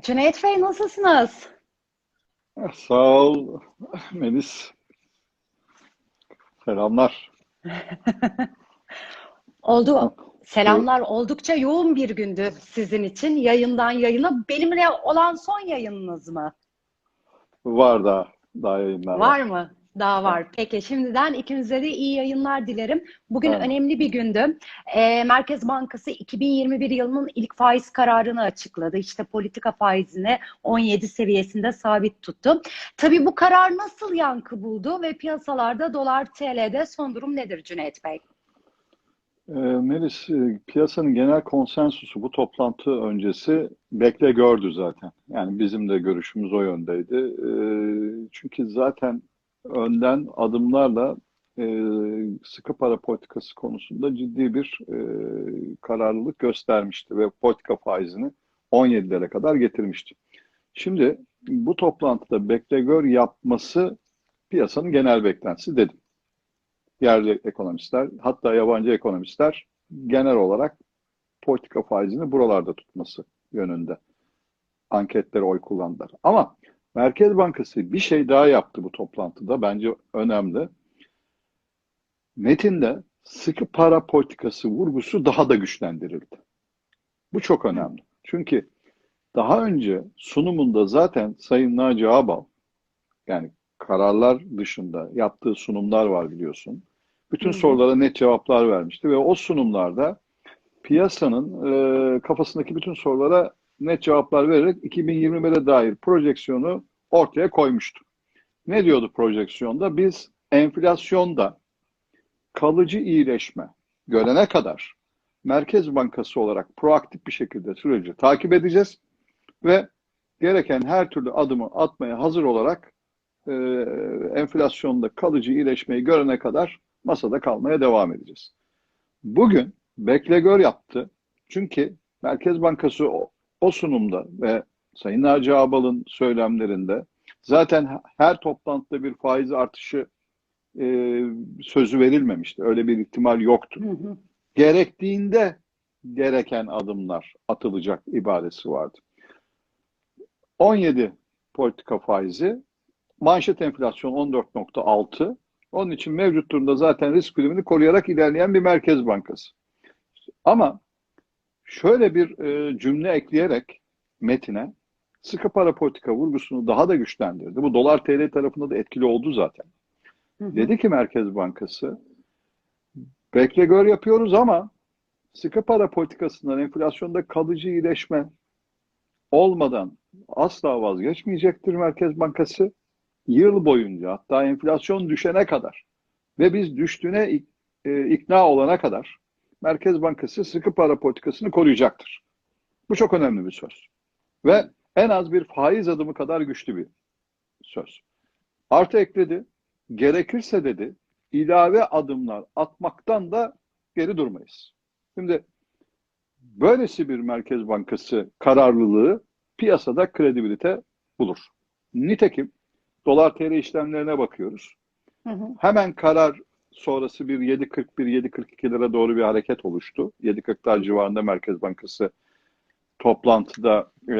Cüneyt Bey nasılsınız? Sağ ol Melis. Selamlar. Oldu. Selamlar. Oldukça yoğun bir gündü sizin için yayından yayına. Benimle olan son yayınınız mı? Var da daha yayınlar Var mı? Daha var. Peki şimdiden ikinize de iyi yayınlar dilerim. Bugün Evet. önemli bir gündü. Ee, Merkez Bankası 2021 yılının ilk faiz kararını açıkladı. İşte politika faizini 17 seviyesinde sabit tuttu. Tabii bu karar nasıl yankı buldu ve piyasalarda dolar TL'de son durum nedir Cüneyt Bey? Ee, Melis, e, piyasanın genel konsensusu bu toplantı öncesi bekle gördü zaten. Yani bizim de görüşümüz o yöndeydi. Ee, çünkü zaten önden adımlarla e, sıkı para politikası konusunda ciddi bir e, kararlılık göstermişti ve politika faizini 17'lere kadar getirmişti. Şimdi bu toplantıda bekle gör yapması piyasanın genel beklentisi dedim. Yerli ekonomistler, hatta yabancı ekonomistler genel olarak politika faizini buralarda tutması yönünde anketlere oy kullandılar. Ama Merkez Bankası bir şey daha yaptı bu toplantıda. Bence önemli. Metinde sıkı para politikası vurgusu daha da güçlendirildi. Bu çok önemli. Çünkü daha önce sunumunda zaten Sayın Naci Ağbal yani kararlar dışında yaptığı sunumlar var biliyorsun. Bütün Hı sorulara net cevaplar vermişti ve o sunumlarda piyasanın e, kafasındaki bütün sorulara net cevaplar vererek 2021'e dair projeksiyonu ortaya koymuştu. Ne diyordu projeksiyonda? Biz enflasyonda kalıcı iyileşme görene kadar Merkez Bankası olarak proaktif bir şekilde süreci takip edeceğiz ve gereken her türlü adımı atmaya hazır olarak e, enflasyonda kalıcı iyileşmeyi görene kadar masada kalmaya devam edeceğiz. Bugün bekle gör yaptı. Çünkü Merkez Bankası o, sunumda ve Sayın Naci Ağbal'ın söylemlerinde zaten her toplantıda bir faiz artışı e, sözü verilmemişti. Öyle bir ihtimal yoktu. Hı hı. Gerektiğinde gereken adımlar atılacak ibaresi vardı. 17 politika faizi, manşet enflasyon 14.6. Onun için mevcut durumda zaten risk primini koruyarak ilerleyen bir merkez bankası. Ama şöyle bir e, cümle ekleyerek metine sıkı para politika vurgusunu daha da güçlendirdi. Bu dolar TL tarafında da etkili oldu zaten. Hı hı. Dedi ki Merkez Bankası bekle gör yapıyoruz ama sıkı para politikasından enflasyonda kalıcı iyileşme olmadan asla vazgeçmeyecektir Merkez Bankası. Yıl boyunca hatta enflasyon düşene kadar ve biz düştüğüne e, ikna olana kadar Merkez Bankası sıkı para politikasını koruyacaktır. Bu çok önemli bir söz. Ve en az bir faiz adımı kadar güçlü bir söz. Artı ekledi, gerekirse dedi, ilave adımlar atmaktan da geri durmayız. Şimdi böylesi bir Merkez Bankası kararlılığı piyasada kredibilite bulur. Nitekim dolar TL işlemlerine bakıyoruz. Hı hı. Hemen karar sonrası bir 7.41-7.42 lira doğru bir hareket oluştu. 7.40'lar civarında Merkez Bankası toplantıda eee,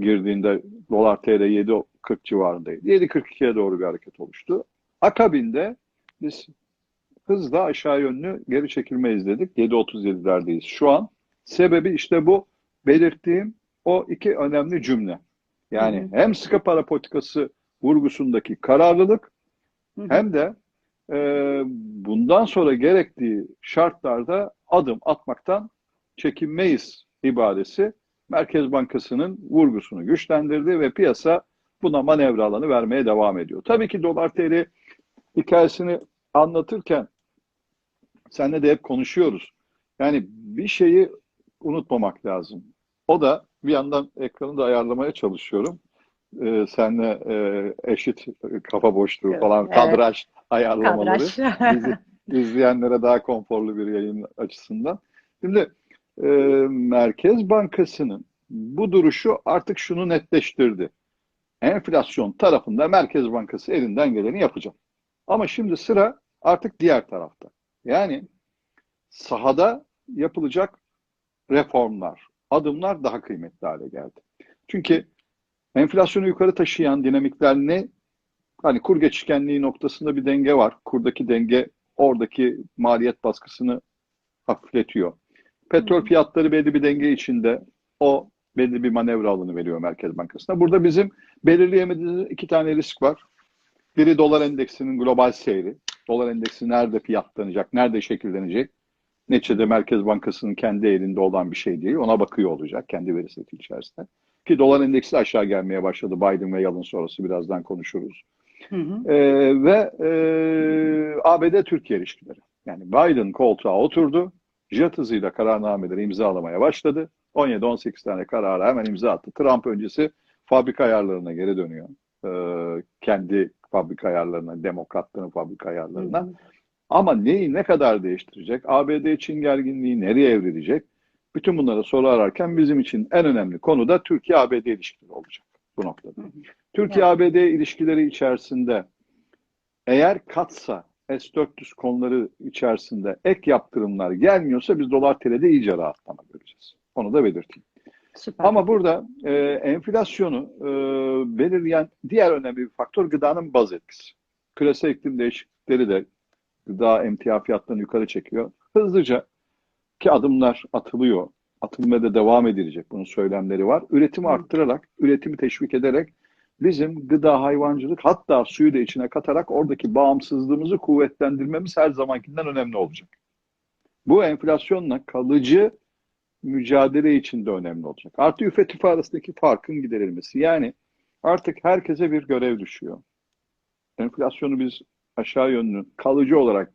girdiğinde dolar TL 7.40 civarındaydı. 7.42'ye doğru bir hareket oluştu. Akabinde biz hızla aşağı yönlü geri çekilme izledik. 7.37'lerdeyiz şu an. Sebebi işte bu belirttiğim o iki önemli cümle. Yani Hı hı. hem sıkı para politikası vurgusundaki kararlılık Hı hı. hem de e, bundan sonra gerektiği şartlarda adım atmaktan çekinmeyiz ibaresi Merkez Bankası'nın vurgusunu güçlendirdi ve piyasa buna manevra alanı vermeye devam ediyor. Tabii ki dolar TL hikayesini anlatırken seninle de hep konuşuyoruz. Yani bir şeyi unutmamak lazım. O da bir yandan ekranı da ayarlamaya çalışıyorum. Ee, seninle e, eşit kafa boşluğu falan Evet. kadraj ayarlamaları Kadraj. bizi izleyenlere daha konforlu bir yayın açısından. Şimdi e, Merkez Bankası'nın bu duruşu artık şunu netleştirdi. Enflasyon tarafında Merkez Bankası elinden geleni yapacak. Ama şimdi sıra artık diğer tarafta. Yani sahada yapılacak reformlar, adımlar daha kıymetli hale geldi. Çünkü enflasyonu yukarı taşıyan dinamikler ne? Hani kur geçişkenliği noktasında bir denge var. Kurdaki denge oradaki maliyet baskısını hafifletiyor. Petrol fiyatları belli bir denge içinde. O belli bir manevra alanı veriyor Merkez Bankası'na. Burada bizim belirleyemediğimiz iki tane risk var. Biri dolar endeksinin global seyri. Dolar endeksi nerede fiyatlanacak, nerede şekillenecek? Neticede Merkez Bankası'nın kendi elinde olan bir şey değil. Ona bakıyor olacak kendi veri seti içerisinde. Ki dolar endeksi aşağı gelmeye başladı. Biden ve Yalın sonrası birazdan konuşuruz. Hı hı. Ee, ve e, ABD-Türkiye ilişkileri. Yani Biden koltuğa oturdu. Jet hızıyla kararnameleri imzalamaya başladı. 17-18 tane kararı hemen imza attı. Trump öncesi fabrika ayarlarına geri dönüyor. Ee, kendi fabrika ayarlarına, demokratların fabrika ayarlarına. Hı hı. Ama neyi ne kadar değiştirecek? ABD için gerginliği nereye evrilecek? Bütün bunlara soru ararken bizim için en önemli konu da Türkiye-ABD ilişkileri olacak bu noktada. Türkiye-ABD ilişkileri içerisinde eğer katsa S-400 konuları içerisinde ek yaptırımlar gelmiyorsa biz dolar TL'de iyice rahatlama göreceğiz. Onu da belirteyim. Süper. Ama burada e, enflasyonu e, belirleyen diğer önemli bir faktör gıdanın baz etkisi. Küresel iklim değişiklikleri de gıda emtia fiyatlarını yukarı çekiyor. Hızlıca ki adımlar atılıyor. Atılmaya da devam edilecek. Bunun söylemleri var. Üretimi arttırarak, üretimi teşvik ederek bizim gıda, hayvancılık hatta suyu da içine katarak oradaki bağımsızlığımızı kuvvetlendirmemiz her zamankinden önemli olacak. Bu enflasyonla kalıcı mücadele için de önemli olacak. Artı üfe tüfe arasındaki farkın giderilmesi. Yani artık herkese bir görev düşüyor. Enflasyonu biz aşağı yönlü kalıcı olarak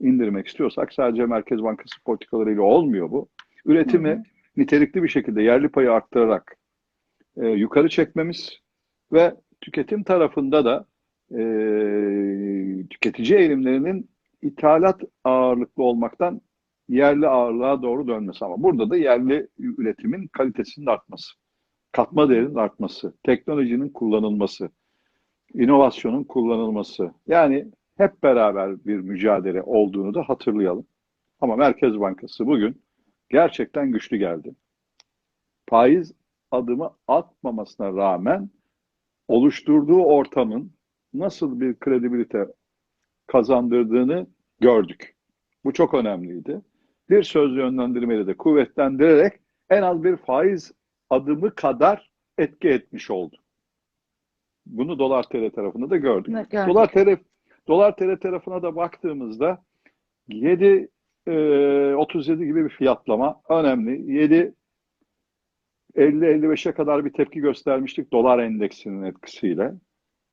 indirmek istiyorsak sadece Merkez Bankası politikalarıyla olmuyor bu. Üretimi Hı hı. nitelikli bir şekilde yerli payı arttırarak e, yukarı çekmemiz ve tüketim tarafında da e, tüketici eğilimlerinin ithalat ağırlıklı olmaktan yerli ağırlığa doğru dönmesi ama burada da yerli üretimin kalitesinin artması, katma değerinin artması, teknolojinin kullanılması, inovasyonun kullanılması. Yani hep beraber bir mücadele olduğunu da hatırlayalım. Ama Merkez Bankası bugün gerçekten güçlü geldi. Faiz adımı atmamasına rağmen oluşturduğu ortamın nasıl bir kredibilite kazandırdığını gördük. Bu çok önemliydi. Bir söz yönlendirmeyle de kuvvetlendirerek en az bir faiz adımı kadar etki etmiş oldu. Bunu dolar TL tarafında da gördük. Gördük. Dolar TL dolar TL tarafına da baktığımızda 7 e, 37 gibi bir fiyatlama önemli. 7 50-55'e kadar bir tepki göstermiştik dolar endeksinin etkisiyle.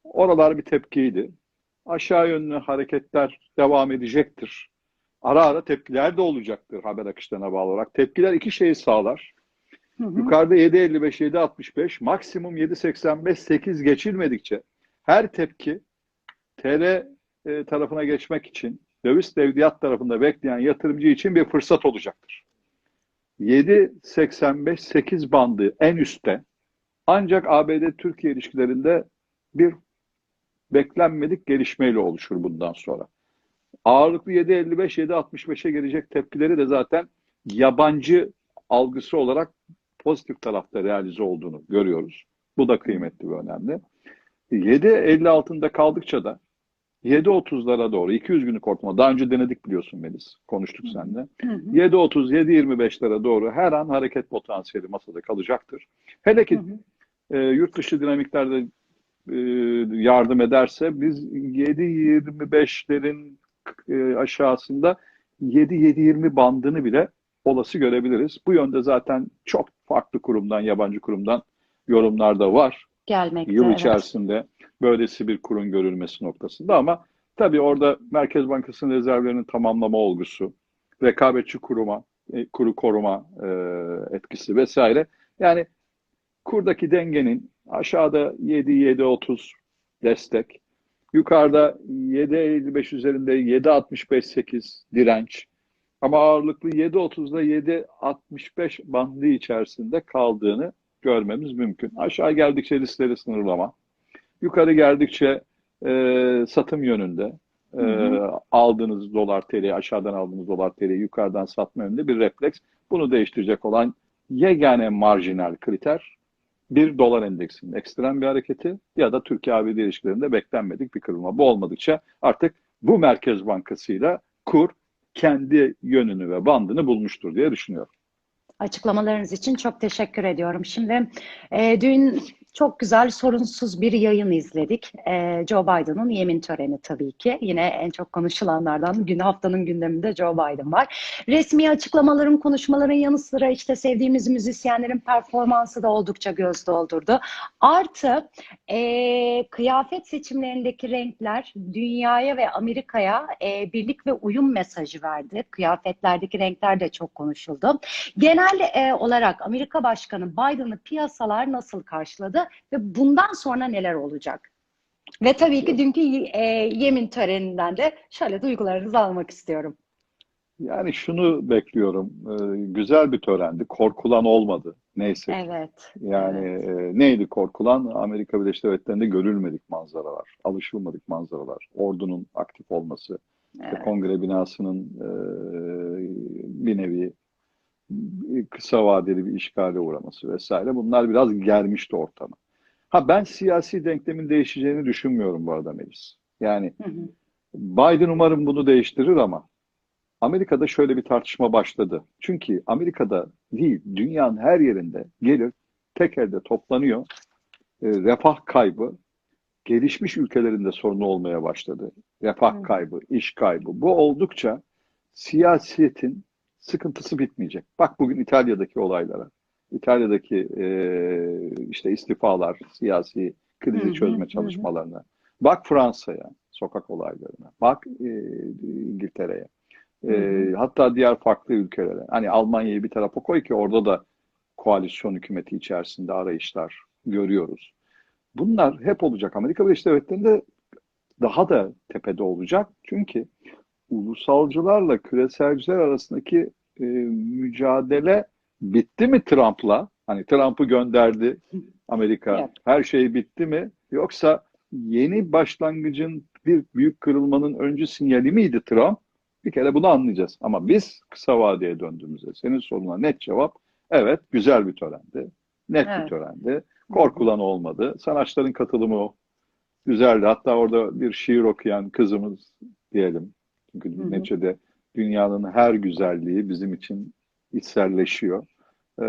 Oralar bir tepkiydi. Aşağı yönlü hareketler devam edecektir. Ara ara tepkiler de olacaktır haber akışlarına bağlı olarak. Tepkiler iki şeyi sağlar. Hı hı. Yukarıda 7.55, 7.65, maksimum 7.85, 8 geçilmedikçe her tepki TL e, tarafına geçmek için döviz tevdiat tarafında bekleyen yatırımcı için bir fırsat olacaktır. 7.85-8 bandı en üstte ancak ABD-Türkiye ilişkilerinde bir beklenmedik gelişmeyle oluşur bundan sonra. Ağırlıklı 7.55-7.65'e gelecek tepkileri de zaten yabancı algısı olarak pozitif tarafta realize olduğunu görüyoruz. Bu da kıymetli ve önemli. 7.50 altında kaldıkça da 7.30'lara doğru 200 günlük ortalama daha önce denedik biliyorsun Melis. Konuştuk seninle. Hı hı. 7.30 7.25'lere doğru her an hareket potansiyeli masada kalacaktır. Hele ki Hı hı. e, yurt dışı dinamiklerde e, yardım ederse biz 7.25'lerin e, aşağısında 7-7.20 bandını bile olası görebiliriz. Bu yönde zaten çok farklı kurumdan, yabancı kurumdan yorumlar da var. Gelmekte. Yıl evet. içerisinde böylesi bir kurun görülmesi noktasında ama tabii orada Merkez Bankası'nın rezervlerinin tamamlama olgusu, rekabetçi kuruma, e, kuru koruma e, etkisi vesaire. Yani kurdaki dengenin aşağıda 7-7-30 destek, yukarıda 7.55 üzerinde 7.65-8 direnç ama ağırlıklı 7.30'da 7.65 bandı içerisinde kaldığını görmemiz mümkün. Aşağı geldikçe riskleri sınırlama, yukarı geldikçe e, satım yönünde e, Hı hı. aldığınız dolar TL, aşağıdan aldığınız dolar TL yukarıdan satma yönünde bir refleks. Bunu değiştirecek olan yegane marjinal kriter bir dolar endeksinin ekstrem bir hareketi ya da Türkiye-ABD ilişkilerinde beklenmedik bir kırılma. Bu olmadıkça artık bu Merkez Bankası'yla kur kendi yönünü ve bandını bulmuştur diye düşünüyorum. Açıklamalarınız için çok teşekkür ediyorum. Şimdi e, dün çok güzel, sorunsuz bir yayın izledik. Ee, Joe Biden'ın yemin töreni tabii ki. Yine en çok konuşulanlardan gün haftanın gündeminde Joe Biden var. Resmi açıklamaların, konuşmaların yanı sıra işte sevdiğimiz müzisyenlerin performansı da oldukça göz doldurdu. Artı e, kıyafet seçimlerindeki renkler dünyaya ve Amerika'ya e, birlik ve uyum mesajı verdi. Kıyafetlerdeki renkler de çok konuşuldu. Genel e, olarak Amerika Başkanı Biden'ı piyasalar nasıl karşıladı? Ve bundan sonra neler olacak? Ve tabii ki dünkü e, yemin töreninden de şöyle duygularınızı almak istiyorum. Yani şunu bekliyorum. Ee, güzel bir törendi. Korkulan olmadı. Neyse. Evet. Yani evet. E, neydi korkulan? Amerika Birleşik Devletleri'nde görülmedik manzaralar. Alışılmadık manzaralar. Ordunun aktif olması. Evet. Kongre binasının e, bir nevi kısa vadeli bir işgale uğraması vesaire bunlar biraz germişti ortamı. Ha ben siyasi denklemin değişeceğini düşünmüyorum bu arada Melis. Yani hı hı. Biden umarım bunu değiştirir ama Amerika'da şöyle bir tartışma başladı. Çünkü Amerika'da değil, dünyanın her yerinde gelir tek elde toplanıyor. E, refah kaybı gelişmiş ülkelerinde sorunu olmaya başladı. Refah kaybı, iş kaybı. Bu oldukça siyasetin sıkıntısı bitmeyecek. Bak bugün İtalya'daki olaylara. İtalya'daki e, işte istifalar, siyasi krizi çözme çalışmalarına. Bak Fransa'ya, sokak olaylarına. Bak e, İngiltere'ye. E, hatta diğer farklı ülkelere. Hani Almanya'yı bir tarafa koy ki orada da koalisyon hükümeti içerisinde arayışlar görüyoruz. Bunlar hep olacak. Amerika Birleşik Devletleri'nde daha da tepede olacak. Çünkü ulusalcılarla küreselciler arasındaki e, mücadele bitti mi Trump'la? Hani Trump'ı gönderdi Amerika. Evet. Her şey bitti mi? Yoksa yeni başlangıcın bir büyük kırılmanın öncü sinyali miydi Trump? Bir kere bunu anlayacağız. Ama biz kısa vadeye döndüğümüzde senin soruna net cevap evet güzel bir törendi. Net evet. bir törendi. Korkulan olmadı. Sanatçıların katılımı o. Güzeldi. Hatta orada bir şiir okuyan kızımız diyelim. Çünkü hı hı. neticede dünyanın her güzelliği bizim için içselleşiyor. Ee,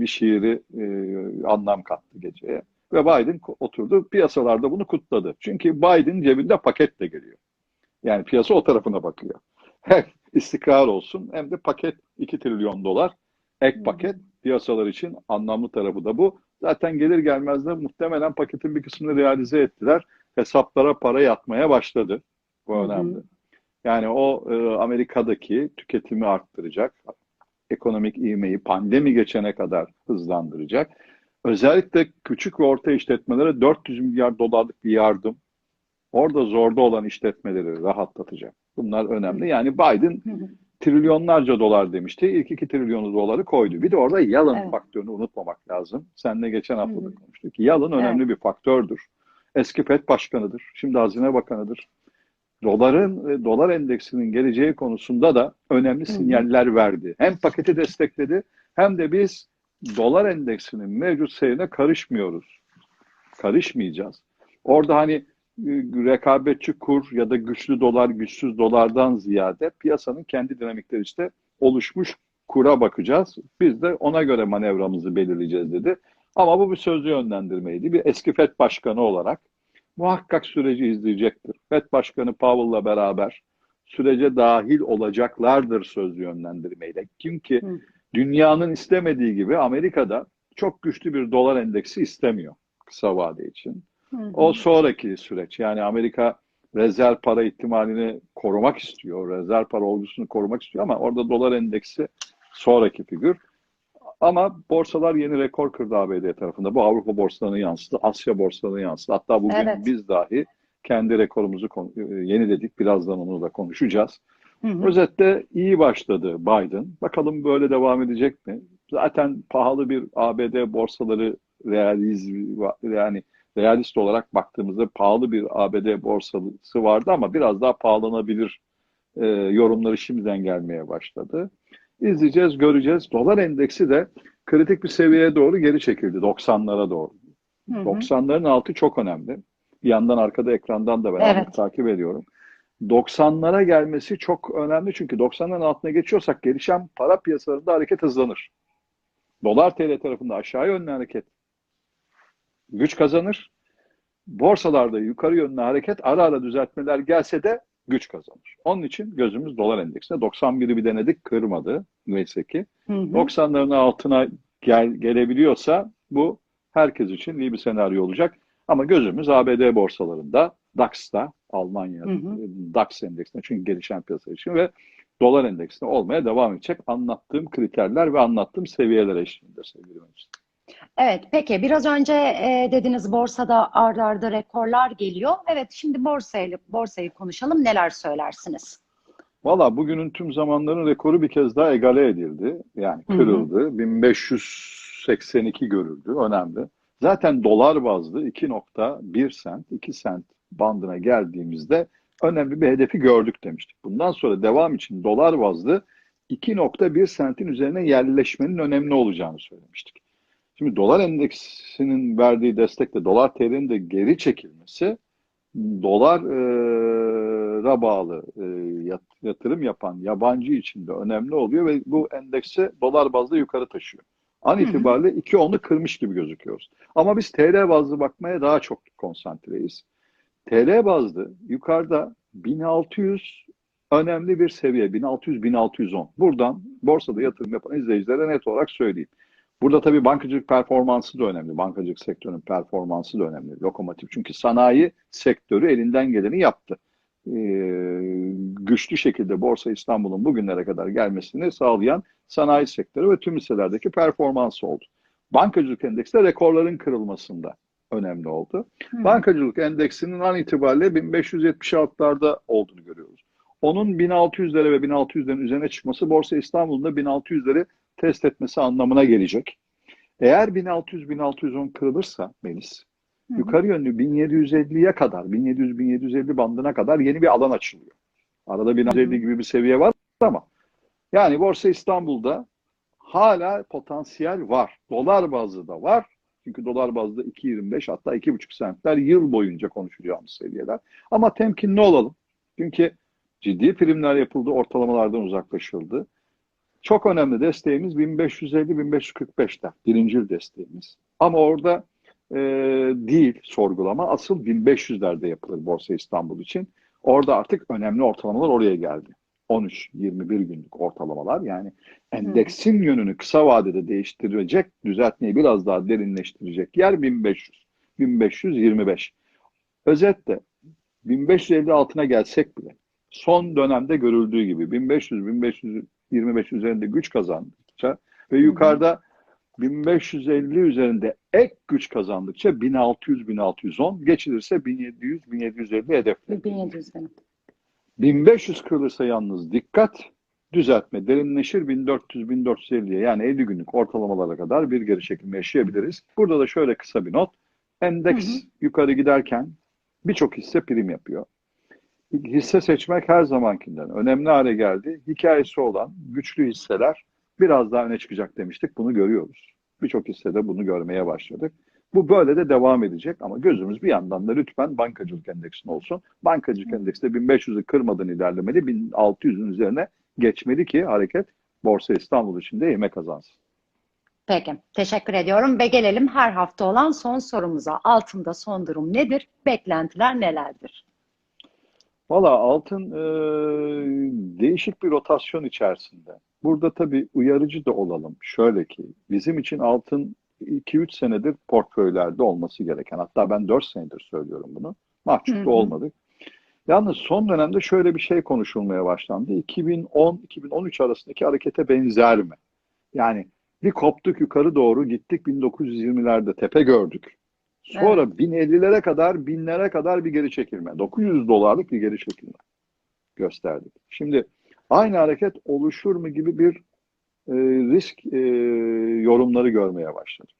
bir şiiri e, anlam kattı geceye. Ve Biden oturdu piyasalarda bunu kutladı. Çünkü Biden cebinde paketle geliyor. Yani piyasa o tarafına bakıyor. Hem istikrar olsun hem de paket 2 trilyon dolar ek paket piyasalar için anlamlı tarafı da bu. Zaten gelir gelmez de muhtemelen paketin bir kısmını realize ettiler. Hesaplara para yatmaya başladı. Bu önemli. Hı hı. Yani o e, Amerika'daki tüketimi arttıracak, ekonomik ivmeyi pandemi geçene kadar hızlandıracak. Özellikle küçük ve orta işletmelere 400 milyar dolarlık bir yardım orada zorda olan işletmeleri rahatlatacak. Bunlar önemli. Yani Biden trilyonlarca dolar demişti. İlk iki trilyonu doları koydu. Bir de orada Yalın evet. faktörünü unutmamak lazım. Seninle geçen hafta da konuştuk. Yalın önemli evet. bir faktördür. Eski FED başkanıdır. Şimdi Hazine Bakanı'dır doların ve dolar endeksinin geleceği konusunda da önemli sinyaller verdi. Hem paketi destekledi hem de biz dolar endeksinin mevcut seyrine karışmıyoruz. Karışmayacağız. Orada hani e, rekabetçi kur ya da güçlü dolar, güçsüz dolardan ziyade piyasanın kendi dinamikleri işte oluşmuş kura bakacağız. Biz de ona göre manevramızı belirleyeceğiz dedi. Ama bu bir sözlü yönlendirmeydi. Bir eski FED başkanı olarak muhakkak süreci izleyecektir. FED Başkanı Powell'la beraber sürece dahil olacaklardır söz yönlendirmeyle. Çünkü Hı. dünyanın istemediği gibi Amerika'da çok güçlü bir dolar endeksi istemiyor kısa vade için. Hı hı. O sonraki süreç yani Amerika rezerv para ihtimalini korumak istiyor. Rezerv para olgusunu korumak istiyor ama orada dolar endeksi sonraki figür. Ama borsalar yeni rekor kırdı ABD tarafında. Bu Avrupa borsalarına yansıdı, Asya borsalarına yansıdı. Hatta bugün evet. biz dahi kendi rekorumuzu e, yeniledik. Birazdan onu da konuşacağız. Hı hı. Özetle iyi başladı Biden. Bakalım böyle devam edecek mi? Zaten pahalı bir ABD borsaları realiz yani realist olarak baktığımızda pahalı bir ABD borsası vardı ama biraz daha pahalanabilir e, yorumları şimdiden gelmeye başladı. İzleyeceğiz, göreceğiz. Dolar endeksi de kritik bir seviyeye doğru geri çekildi. 90'lara doğru. Hı hı. 90'ların altı çok önemli. Bir yandan arkada ekrandan da ben Evet. takip ediyorum. 90'lara gelmesi çok önemli çünkü 90'ların altına geçiyorsak gelişen para piyasalarında hareket hızlanır. Dolar TL tarafında aşağı yönlü hareket güç kazanır. Borsalarda yukarı yönlü hareket ara ara düzeltmeler gelse de güç kazanır. Onun için gözümüz dolar endeksine 91'i bir denedik kırmadı neyse ki. Hı hı. 90'ların altına gel, gelebiliyorsa bu herkes için iyi bir senaryo olacak. Ama gözümüz ABD borsalarında, DAX'ta, Almanya Hı hı. DAX endeksinde çünkü gelişen piyasa için ve dolar endeksinde olmaya devam edecek. Anlattığım kriterler ve anlattığım seviyeler eşliğinde sevgili Meclis. Evet, peki biraz önce e, dediniz borsada ard arda rekorlar geliyor. Evet, şimdi borsayla borsayı konuşalım. Neler söylersiniz? Valla bugünün tüm zamanların rekoru bir kez daha egale edildi. Yani Hı hı. kırıldı. 1582 görüldü. Önemli. Zaten dolar bazlı 2.1 sent, 2 sent bandına geldiğimizde önemli bir hedefi gördük demiştik. Bundan sonra devam için dolar bazlı 2.1 sentin üzerine yerleşmenin önemli olacağını söylemiştik. Şimdi dolar endeksinin verdiği destekle dolar TL'nin de geri çekilmesi dolara bağlı e, yat- yatırım yapan yabancı için de önemli oluyor ve bu endeksi dolar bazlı yukarı taşıyor. An itibariyle 2.10'u kırmış gibi gözüküyoruz. Ama biz TL bazlı bakmaya daha çok konsantreyiz. TL bazlı yukarıda 1600 önemli bir seviye. 1600-1610. Buradan borsada yatırım yapan izleyicilere net olarak söyleyeyim. Burada tabii bankacılık performansı da önemli. Bankacılık sektörünün performansı da önemli. Lokomotif. Çünkü sanayi sektörü elinden geleni yaptı. Ee, güçlü şekilde Borsa İstanbul'un bugünlere kadar gelmesini sağlayan sanayi sektörü ve tüm hisselerdeki performansı oldu. Bankacılık endeksi de rekorların kırılmasında önemli oldu. Hı. Bankacılık endeksinin an itibariyle 1576'larda olduğunu görüyoruz. Onun 1600'lere ve 1600'lerin üzerine çıkması Borsa İstanbul'un da 1600'leri test etmesi anlamına gelecek. Eğer 1600-1610 kırılırsa Melis, Hı yukarı yönlü 1750'ye kadar, 1700-1750 bandına kadar yeni bir alan açılıyor. Arada 1750 gibi bir seviye var ama yani Borsa İstanbul'da hala potansiyel var. Dolar bazlı da var. Çünkü dolar bazlı 2.25 hatta 2.5 sentler yıl boyunca konuşacağımız seviyeler. Ama temkinli olalım. Çünkü ciddi primler yapıldı, ortalamalardan uzaklaşıldı. Çok önemli desteğimiz 1550-1545'te. Birincil desteğimiz. Ama orada e, değil sorgulama. Asıl 1500'lerde yapılır Borsa İstanbul için. Orada artık önemli ortalamalar oraya geldi. 13-21 günlük ortalamalar yani endeksin yönünü kısa vadede değiştirecek, düzeltmeyi biraz daha derinleştirecek yer 1500. 1525. Özetle 1550 altına gelsek bile son dönemde görüldüğü gibi 1500-1525 üzerinde güç kazandıkça ve yukarıda 1550 üzerinde ek güç kazandıkça 1600-1610 geçilirse 1700-1750 hedefleri. 1700 benim. 1500 kırılırsa yalnız dikkat düzeltme derinleşir 1400-1450'ye yani 50 günlük ortalamalara kadar bir geri çekilme yaşayabiliriz. Burada da şöyle kısa bir not. Endeks Hı hı. yukarı giderken birçok hisse prim yapıyor. Hisse seçmek her zamankinden önemli hale geldi. Hikayesi olan güçlü hisseler biraz daha öne çıkacak demiştik. Bunu görüyoruz. Birçok hissede bunu görmeye başladık. Bu böyle de devam edecek ama gözümüz bir yandan da lütfen bankacılık endeksine olsun. Bankacılık endeksi de 1500'ü kırmadan ilerlemeli, 1600'ün üzerine geçmeli ki hareket Borsa İstanbul için de ivme kazansın. Peki, teşekkür ediyorum ve gelelim her hafta olan son sorumuza. Altında son durum nedir? Beklentiler nelerdir? Valla altın e, değişik bir rotasyon içerisinde. Burada tabii uyarıcı da olalım. Şöyle ki bizim için altın 2-3 senedir portföylerde olması gereken. Hatta ben 4 senedir söylüyorum bunu. Mahcup da olmadık. Yalnız son dönemde şöyle bir şey konuşulmaya başlandı. 2010-2013 arasındaki harekete benzer mi? Yani bir koptuk yukarı doğru gittik 1920'lerde tepe gördük. Sonra 1050'lere kadar, binlere kadar bir geri çekilme. 900 dolarlık bir geri çekilme gösterdik. Şimdi aynı hareket oluşur mu gibi bir e, risk e, yorumları görmeye başladık.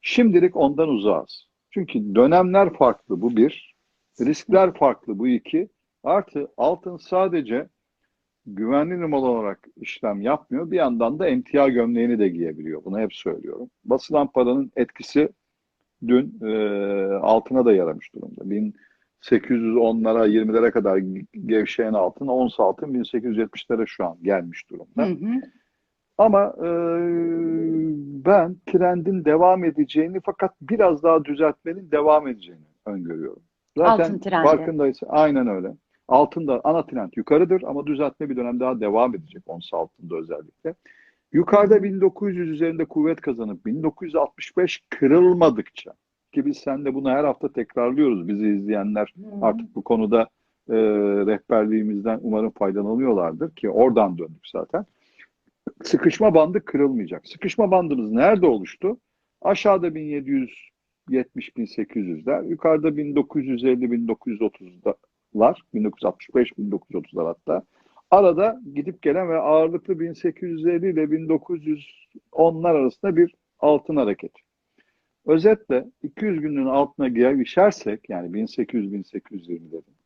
Şimdilik ondan uzağız. Çünkü dönemler farklı bu bir, riskler farklı bu iki. Artı altın sadece güvenli numara olarak işlem yapmıyor. Bir yandan da emtia gömleğini de giyebiliyor. Bunu hep söylüyorum. Basılan paranın etkisi dün e, altına da yaramış durumda. 1810'lara 20'lere kadar gevşeyen altın, ons altın 1870'lere şu an gelmiş durumda. Hı hı. Ama e, ben trendin devam edeceğini fakat biraz daha düzeltmenin devam edeceğini öngörüyorum. Zaten Altın trendi. farkındayız. Aynen öyle. Altın da ana trend yukarıdır ama düzeltme bir dönem daha devam edecek ons altında özellikle. Yukarıda 1900 üzerinde kuvvet kazanıp 1965 kırılmadıkça ki biz seninle bunu her hafta tekrarlıyoruz bizi izleyenler Hı. artık bu konuda e, rehberliğimizden umarım faydalanıyorlardır ki oradan döndük zaten. Sıkışma bandı kırılmayacak. Sıkışma bandımız nerede oluştu? Aşağıda 1770-1800'ler, yukarıda 1950-1930'lar, 1965-1930'lar hatta. Arada gidip gelen ve ağırlıklı 1850 ile 1910'lar arasında bir altın hareketi. Özetle 200 günlüğün altına geçersek yani 1800-1820'lerin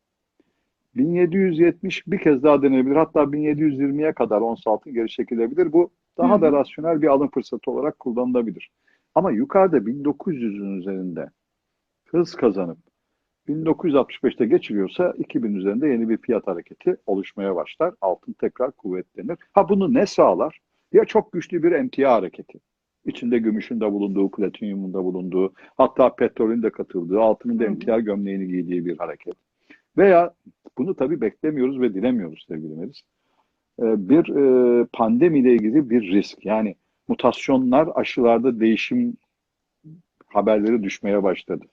1770 bir kez daha denenebilir. Hatta 1720'ye kadar ons altın geri çekilebilir. Bu daha Hı da rasyonel bir alım fırsatı olarak kullanılabilir. Ama yukarıda 1900'ün üzerinde hız kazanıp 1965'te geçiliyorsa 2000 üzerinde yeni bir fiyat hareketi oluşmaya başlar. Altın tekrar kuvvetlenir. Ha bunu ne sağlar? Ya çok güçlü bir emtia hareketi. İçinde gümüşün de bulunduğu, platinyumun da bulunduğu, hatta petrolün de katıldığı, altının da emtia gömleğini giydiği bir hareket. Veya bunu tabii beklemiyoruz ve dilemiyoruz sevgili Melis. Ee, Bir e, pandemiyle ilgili bir risk. Yani mutasyonlar aşılarda değişim haberleri düşmeye başladı.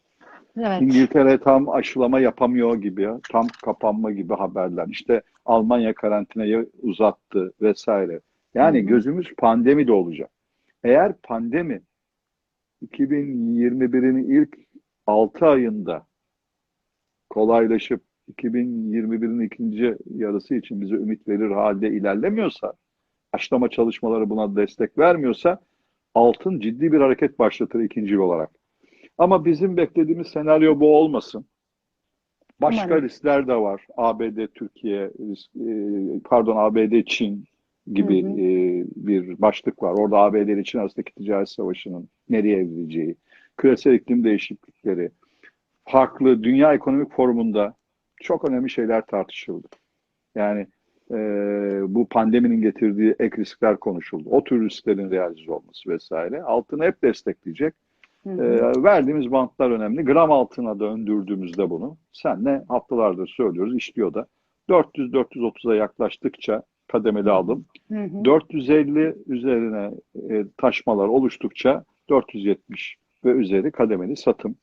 Evet. İngiltere tam aşılama yapamıyor gibi, tam kapanma gibi haberler. İşte Almanya karantinayı uzattı vesaire. Yani Hı hı. gözümüz pandemi de olacak. Eğer pandemi 2021'in ilk 6 ayında kolaylaşıp 2021'in ikinci yarısı için bize ümit verir halde ilerlemiyorsa, aşılama çalışmaları buna destek vermiyorsa altın ciddi bir hareket başlatır ikinci olarak. Ama bizim beklediğimiz senaryo bu olmasın. Başka Umarım. riskler de var. ABD, Türkiye, e, pardon ABD, Çin gibi Hı hı. e, bir başlık var. Orada ABD ile Çin arasındaki ticaret savaşının nereye evrileceği, küresel iklim değişiklikleri, farklı Dünya Ekonomik Forumu'nda çok önemli şeyler tartışıldı. Yani e, bu pandeminin getirdiği ek riskler konuşuldu. O tür risklerin realize olması vesaire. Altını hep destekleyecek. Hı E, verdiğimiz bantlar önemli. Gram altına döndürdüğümüzde bunu senle haftalardır söylüyoruz, işliyor da. 400-430'a yaklaştıkça kademeli alım. Hı hı. 450 üzerine e, taşmalar oluştukça 470 ve üzeri kademeli satım.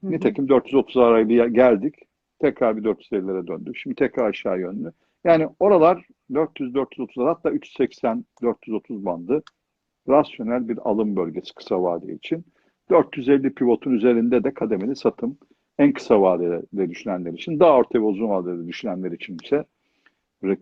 Hı hı. Nitekim 430 arayla geldik. Tekrar bir 450'lere döndük. Şimdi tekrar aşağı yönlü. Yani oralar 400-430'lar hatta 380-430 bandı rasyonel bir alım bölgesi kısa vade için. 450 pivotun üzerinde de kademeli satım en kısa vadede düşünenler için. Daha orta ve uzun vadede düşünenler için ise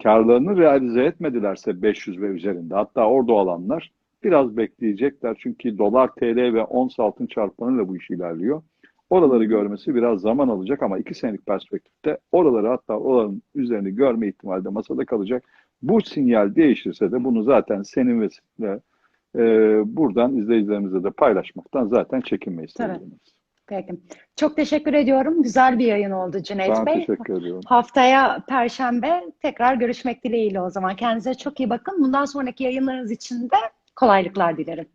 karlarını realize etmedilerse 500 ve üzerinde hatta orada olanlar biraz bekleyecekler. Çünkü dolar TL ve ons altın çarpanıyla bu iş ilerliyor. Oraları görmesi biraz zaman alacak ama iki senelik perspektifte oraları hatta oranın üzerini görme ihtimali de masada kalacak. Bu sinyal değişirse de bunu zaten senin ve, e, buradan izleyicilerimizle de paylaşmaktan zaten çekinmeyiz. Melis. Peki. Çok teşekkür ediyorum. Güzel bir yayın oldu Cüneyt Ben Bey. teşekkür ediyorum. Haftaya Perşembe tekrar görüşmek dileğiyle o zaman. Kendinize çok iyi bakın. Bundan sonraki yayınlarınız için de kolaylıklar dilerim.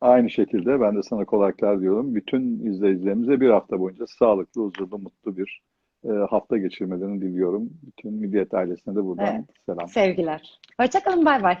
Aynı şekilde ben de sana kolaylıklar diyorum. Bütün izleyicilerimize bir hafta boyunca sağlıklı, huzurlu, mutlu bir e, hafta geçirmelerini diliyorum. Bütün Milliyet ailesine de buradan Evet. selam. Sevgiler. Hoşçakalın. Bay bay.